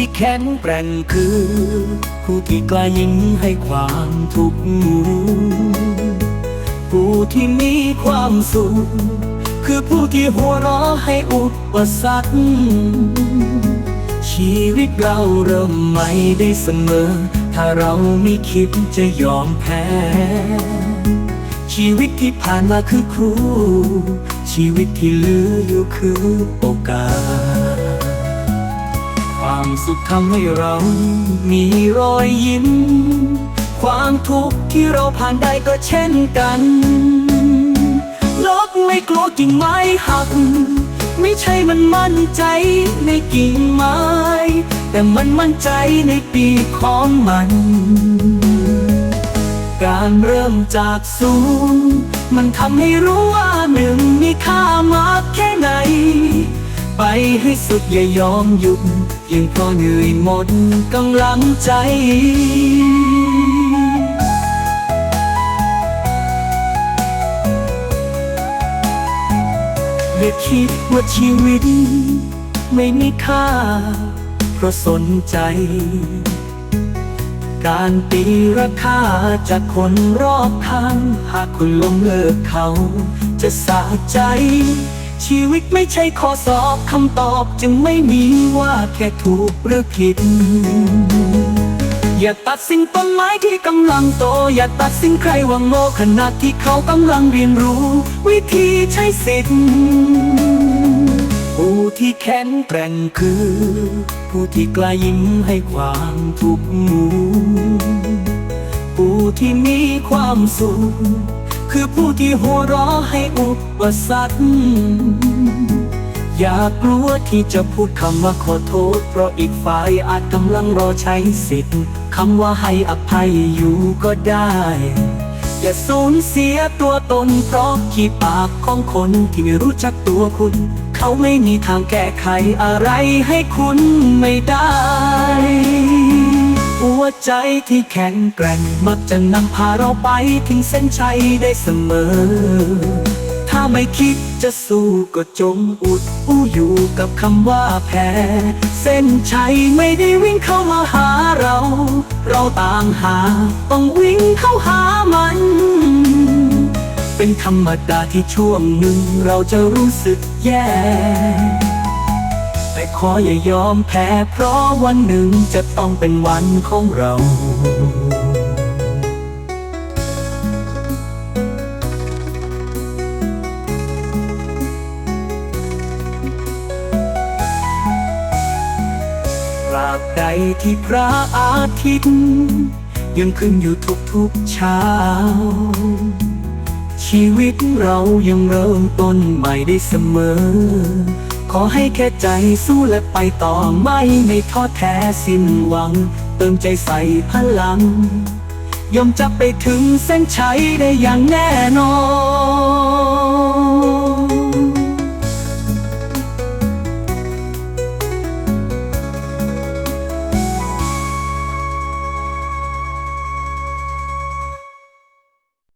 ที่แข็งแกร่งคือ ผู้ที่กล้ายิ้มให้ความทุกข์ผู้ที่มีความสุข คือผู้ที่หัวเราะให้อุปสรรคชีวิตเราเริ่มใหม่ได้เสมอ ถ้าเราไม่คิดจะยอมแพ้ ชีวิตที่ผ่านมาคือครู ชีวิตที่เหลืออยู่คือโอกาส ความสุขทำให้เรา มีรอยยิ้ม ความทุกข์ที่เราผ่านได้ก็เช่นกันลกไม่กลัวกิ่งไม้หัก ไม่ใช่มันมั่นใจในกิ่งไม้ แต่มันมั่นใจในปีของมัน การเริ่มจากศูนย์มันทำให้รู้ว่าหนึ่งมีค่ามากแค่ไหน ไปให้สุดอย่ายอมหยุดยังพอเหนื่อยหมดกำลังใจอย่าคิดว่าชีวิต ไม่มีค่า เพราะสนใจ การตีราคาจากคนรอบข้าง หากคุณลงเลิกเขา จะสะใจ ชีวิตไม่ใช่ข้อสอบคำตอบจึงไม่มีว่าแค่ถูกหรือผิด อย่าตัดสินต้นไม้ที่กำลังโต อย่าตัดสินใครว่าโง่ขณะที่เขากำลังเรียนรู้ วิธีใช้สิทธิ์ผู้ที่แข็งแกร่งคือ ผู้ที่กล้ายิ้มให้ความทุกข์ผู้ที่มีความสุข คือผู้ที่หัวเราะให้อุปสรรคอย่ากลัวที่จะพูดคำว่าขอโทษ เพราะอีกฝ่ายอาจกำลังรอใช้สิทธิ์คำว่าให้อภัยอยู่ก็ได้ อย่าสูญเสียตัวตน เพราะขี้ปากของคนที่ไม่รู้จักตัวคุณ เขาไม่มีทางแก้ไขอะไรให้คุณไม่ได้ หัวใจที่แข็งแกร่งมักจะนำพาเราไปถึงเส้นชัยได้เสมอ ถ้าไม่คิดจะสู้ก็จงอุดอู้อยู่กับคำว่าแพ้ เส้นชัยไม่ได้วิ่งเข้ามาหาเรา เราต่างหาต้องวิ่งเข้าหามัน เป็นธรรมดาที่ช่วงหนึ่งเราจะรู้สึกแย่ แต่ขออย่ายอมแพ้ เพราะวันหนึ่งจะต้องเป็นวันของเราตราบใดที่พระอาทิตย์ยังขึ้นอยู่ทุกๆเช้า ชีวิตเรายังเริ่มต้นใหม่ได้เสมอ ขอให้แค่ใจสู้และไปต่อไม่ไม่ท้อแท้สิ้นหวัง เติมใจใส่พลัง ยอมจะไปถึงเส้นชัยได้อย่างแน่นอน